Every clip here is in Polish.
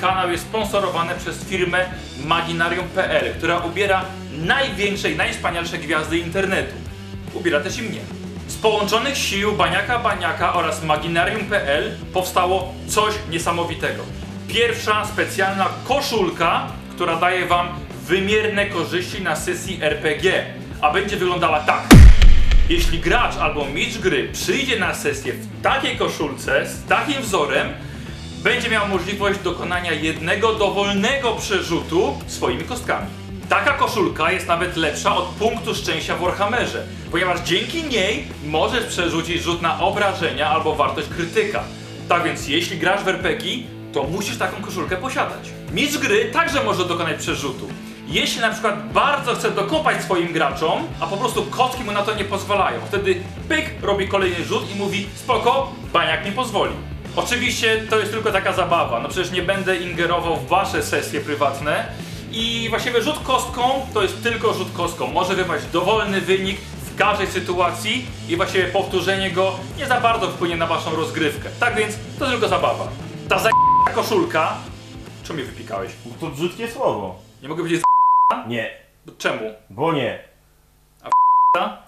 kanał jest sponsorowany przez firmę Maginarium.pl, która ubiera największe i najwspanialsze gwiazdy internetu. Ubiera też i mnie. Z połączonych sił Baniaka Baniaka oraz Maginarium.pl powstało coś niesamowitego. Pierwsza specjalna koszulka, która daje Wam wymierne korzyści na sesji RPG, a będzie wyglądała tak. Jeśli gracz albo mistrz gry przyjdzie na sesję w takiej koszulce, z takim wzorem, będzie miał możliwość dokonania jednego dowolnego przerzutu swoimi kostkami. Taka koszulka jest nawet lepsza od punktu szczęścia w Warhammerze, ponieważ dzięki niej możesz przerzucić rzut na obrażenia albo wartość krytyka. Tak więc jeśli grasz w RPG, to musisz taką koszulkę posiadać. Mistrz gry także może dokonać przerzutu. Jeśli na przykład bardzo chce dokopać swoim graczom, a po prostu kostki mu na to nie pozwalają, wtedy pyk robi kolejny rzut i mówi spoko, baniak mi pozwoli. Oczywiście to jest tylko taka zabawa, no przecież nie będę ingerował w wasze sesje prywatne i właściwie rzut kostką to jest tylko rzut kostką. Może wypaść dowolny wynik w każdej sytuacji i właściwie powtórzenie go nie za bardzo wpłynie na waszą rozgrywkę. Tak więc to tylko zabawa. Ta za koszulka... Czemu mnie wypikałeś? To brzydkie słowo. Nie mogę powiedzieć Nie, Czemu? bo nie. Ta?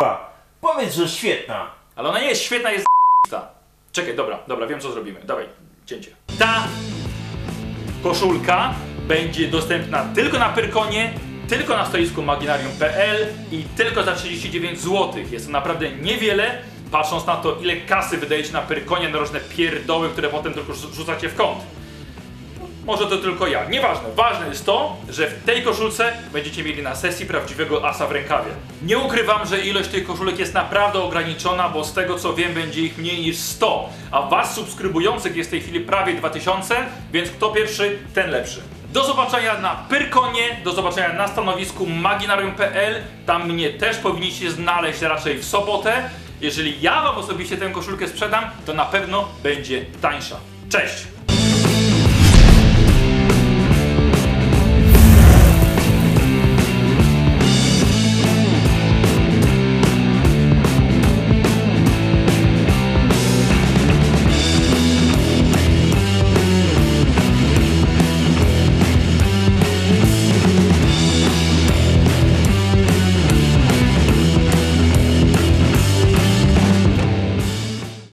Pa, powiedz, że świetna. Ale ona nie jest świetna, jest ta. Czekaj, dobra, dobra, wiem co zrobimy. Dawaj, cięcie. Ta koszulka będzie dostępna tylko na Pyrkonie, tylko na stoisku maginarium.pl i tylko za 39 zł. Jest to naprawdę niewiele, patrząc na to ile kasy wydajecie na Pyrkonie na różne pierdoły, które potem tylko rzu- rzucacie w kąt. Może to tylko ja. Nieważne. Ważne jest to, że w tej koszulce będziecie mieli na sesji prawdziwego asa w rękawie. Nie ukrywam, że ilość tych koszulek jest naprawdę ograniczona, bo z tego co wiem będzie ich mniej niż 100, a was subskrybujących jest w tej chwili prawie 2000, więc kto pierwszy, ten lepszy. Do zobaczenia na Pyrkonie, do zobaczenia na stanowisku maginarium.pl. Tam mnie też powinniście znaleźć raczej w sobotę. Jeżeli ja wam osobiście tę koszulkę sprzedam, to na pewno będzie tańsza. Cześć!